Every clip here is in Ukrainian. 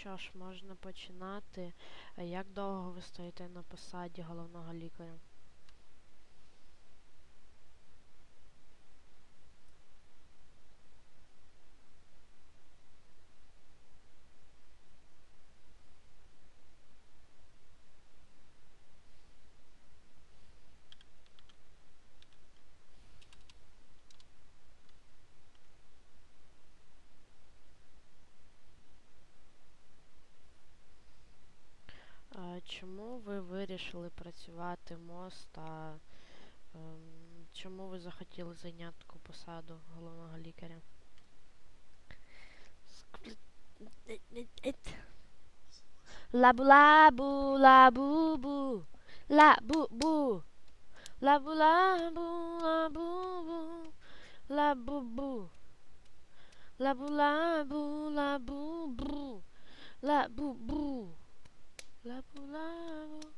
що ж, можна починати. Е, Як довго ви стоїте на посаді головного лікаря? Е, Чому ви вирішили працювати МОЗ та ем, чому ви захотіли зайняти таку посаду головного лікаря? Лабу-лабу, лабу-бу, лабу-бу, лабу-лабу, лабу-бу, лабу-бу, лабу-лабу, лабу-бу, лабу-бу. Лабу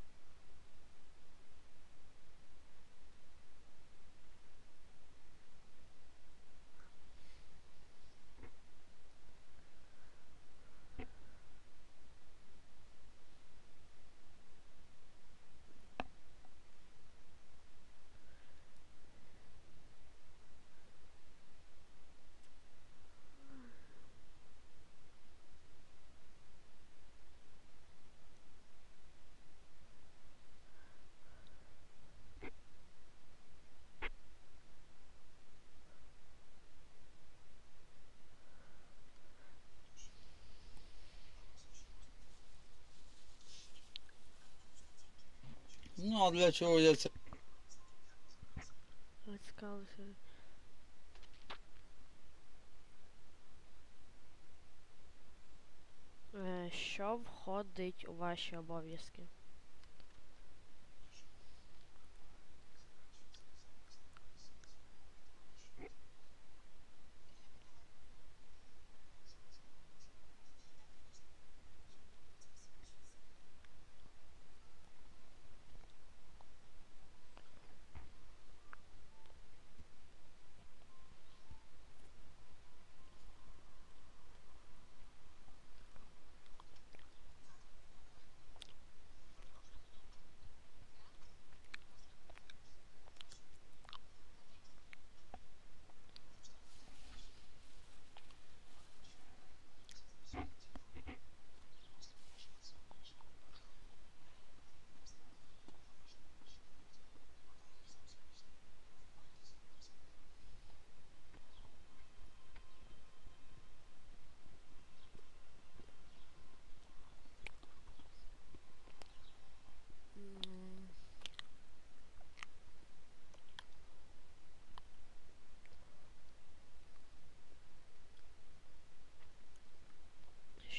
Ну, а для чого я це? Цікавився. Е, Що входить у ваші обов'язки?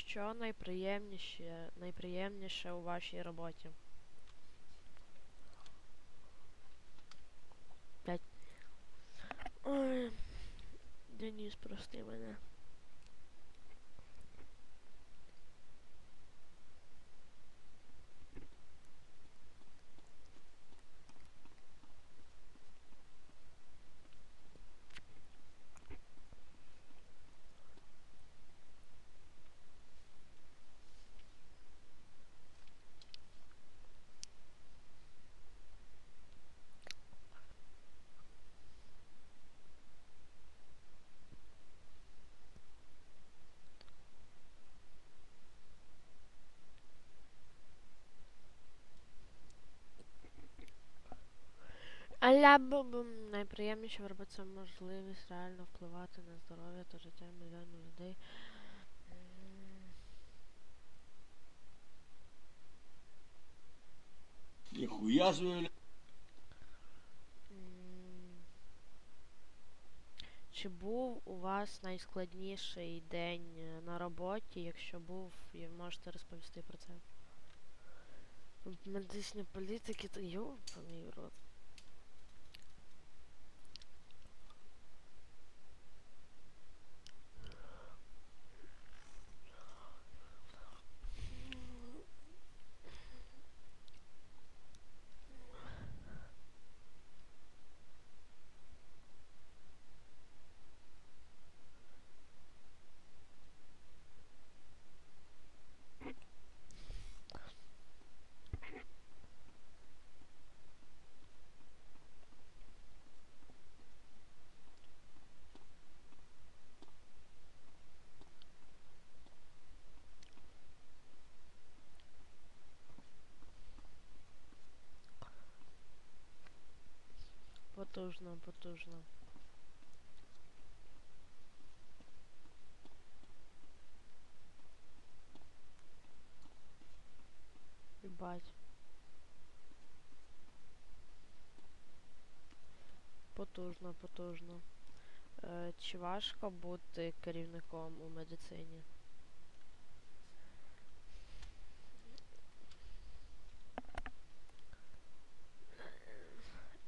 Що найприємніше, найприємніше у вашій роботі? Ой. Денис, прости мене. Аля бум найприємніше в роботі можливість реально впливати на здоров'я та життя мільйонів людей. Ніхуя собі. Чи був у вас найскладніший день е, на роботі? Якщо був, можете розповісти про це. Медичні політики, то йобаний рот. Потужно, потужно. Єбать. Потужно, потужно. Е, чи важко бути керівником у медицині?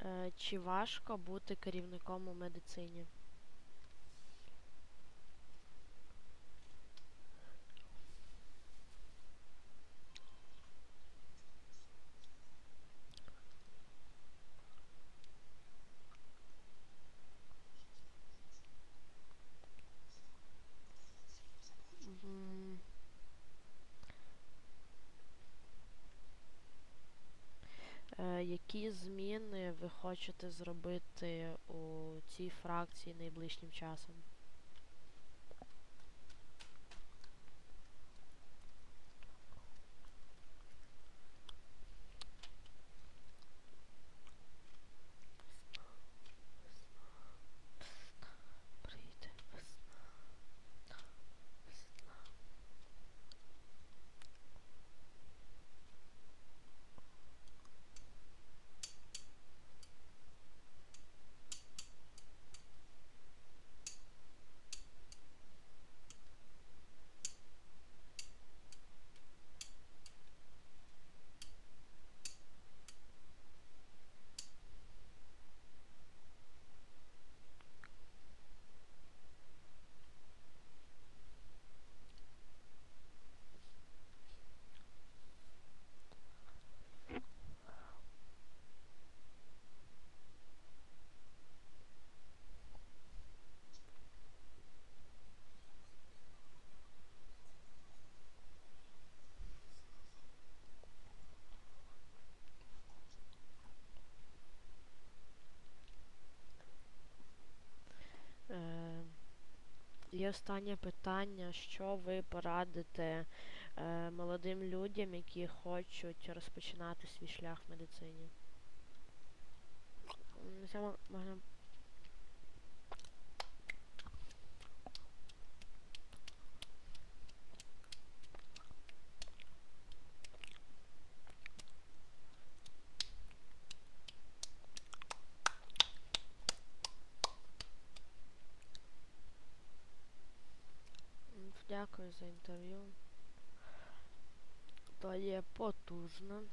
Е, чи важко бути керівником у медицині? М, Е, які зміни ви хочете зробити у цій фракції найближчим часом? Прийде весна. Весна. Е, І останнє питання: що ви порадите е, молодим людям, які хочуть розпочинати свій шлях в медицині? Це можна. Дякую за інтерв'ю. То є потужно.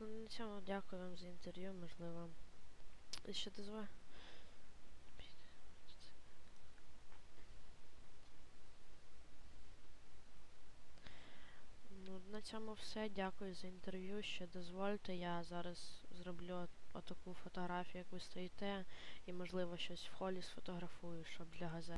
Ну, на цьому дякую вам за інтерв'ю, можливо. І Що ти зве? Ну, цьому все. Дякую за інтерв'ю. Ще дозвольте, я зараз зроблю отаку фотографію, як ви стоїте, і можливо щось в холі сфотографую, щоб для газети.